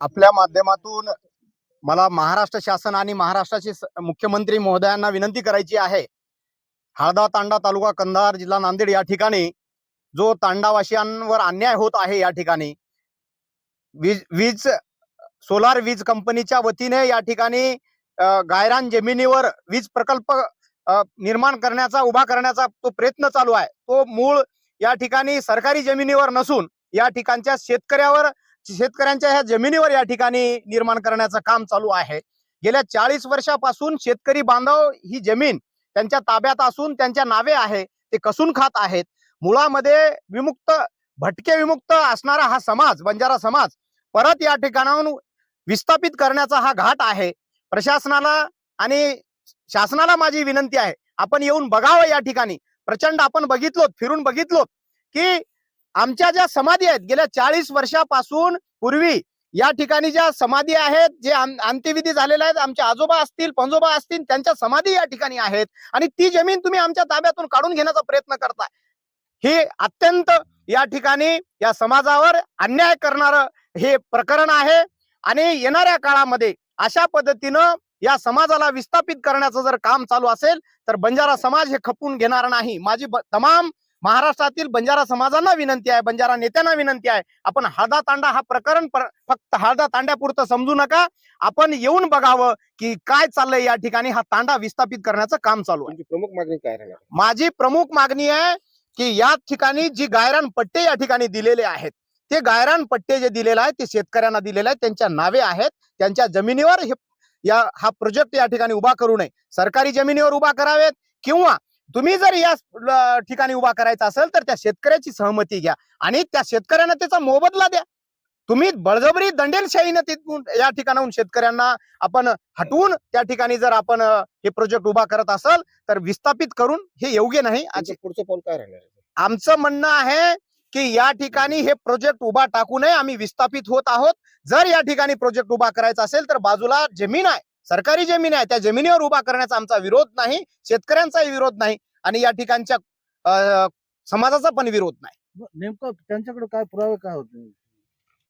आपल्या माध्यमातून मला महाराष्ट्र शासन आणि महाराष्ट्राचे मुख्यमंत्री महोदयांना विनंती करायची आहे. हळदा तांडा तालुका कंधार जिल्हा नांदेड या ठिकाणी जो तांडावासियांवर अन्याय होत आहे या ठिकाणी वीज वीज सोलार वीज कंपनीच्या वतीने या ठिकाणी गायरान जमिनीवर वीज प्रकल्प निर्माण करण्याचा उभा करण्याचा तो प्रयत्न चालू आहे. तो मूळ या ठिकाणी सरकारी जमिनीवर नसून या ठिकाणच्या शेतकऱ्यावर शेतकऱ्यांच्या ह्या जमिनीवर या ठिकाणी निर्माण करण्याचं काम चालू आहे. गेल्या चाळीस वर्षापासून शेतकरी बांधव ही जमीन त्यांच्या ताब्यात असून त्यांच्या नावे आहे ते कसून खात आहेत. मुळामध्ये विमुक्त भटके विमुक्त असणारा हा समाज बंजारा समाज परत या ठिकाणाहून विस्थापित करण्याचा हा घाट आहे. प्रशासनाला आणि शासनाला माझी विनंती आहे आपण येऊन बघावं या ठिकाणी. प्रचंड आपण बघितलो फिरून बघितलो की आमच्या ज्या समाधी आहेत गेल्या चाळीस वर्षापासून पूर्वी या ठिकाणी ज्या समाधी आहेत जे अंत्यविधी झालेल्या आहेत आमचे आजोबा असतील पंजोबा असतील त्यांच्या समाधी या ठिकाणी आहेत. आणि ती जमीन तुम्ही आमच्या ताब्यातून काढून घेण्याचा प्रयत्न करताय. हे अत्यंत या ठिकाणी या समाजावर अन्याय करणार हे प्रकरण आहे. आणि येणाऱ्या काळामध्ये अशा पद्धतीनं या समाजाला विस्थापित करण्याचं जर काम चालू असेल तर बंजारा समाज हे खपून घेणार नाही. माझी तमाम महाराष्ट्रातील बंजारा समाजांना विनंती आहे बंजारा नेत्यांना विनंती आहे. आपण हळदा तांडा हा प्रकरण पर- फक्त हळदा तांड्यापुरतं समजू नका. आपण येऊन बघावं की काय चाललंय या ठिकाणी हा तांडा विस्थापित करण्याचं काम चालू आहे. प्रमुख मागणी काय माझी प्रमुख मागणी आहे की या ठिकाणी जी गायरान पट्टे या ठिकाणी दिलेले आहेत ते गायरान पट्टे जे दिलेले आहेत ते शेतकऱ्यांना दिलेले आहेत त्यांच्या नावे आहेत त्यांच्या जमिनीवर हे या हा प्रोजेक्ट या ठिकाणी उभा करू नये. सरकारी जमिनीवर उभा करावेत किंवा तुम्ही जर या ठिकाणी उभा करायचा असेल तर त्या शेतकऱ्याची सहमती घ्या. आणि त्या शेतकऱ्यांना त्याचा मोबदला द्या. तुम्ही बळजबरी दंडेलशाहीनं तिथून या ठिकाणाहून शेतकऱ्यांना आपण हटवून त्या ठिकाणी जर आपण हे प्रोजेक्ट उभा करत असाल तर विस्थापित करून हे योग्य नाही. पुढचं पाऊल काय राहणार? आमचं म्हणणं आहे की या ठिकाणी हे प्रोजेक्ट उभा टाकू नये. आम्ही विस्थापित होत आहोत. जर या ठिकाणी प्रोजेक्ट उभा करायचा असेल तर बाजूला जमीन आहे. सरकारी जमीन आहे त्या जमिनीवर उभा करण्याचा आमचा विरोध नाही शेतकऱ्यांचाही विरोध नाही आणि या ठिकाणच्या समाजाचा पण विरोध नाही. नेमकं त्यांच्याकडे काय पुरावे काय होते?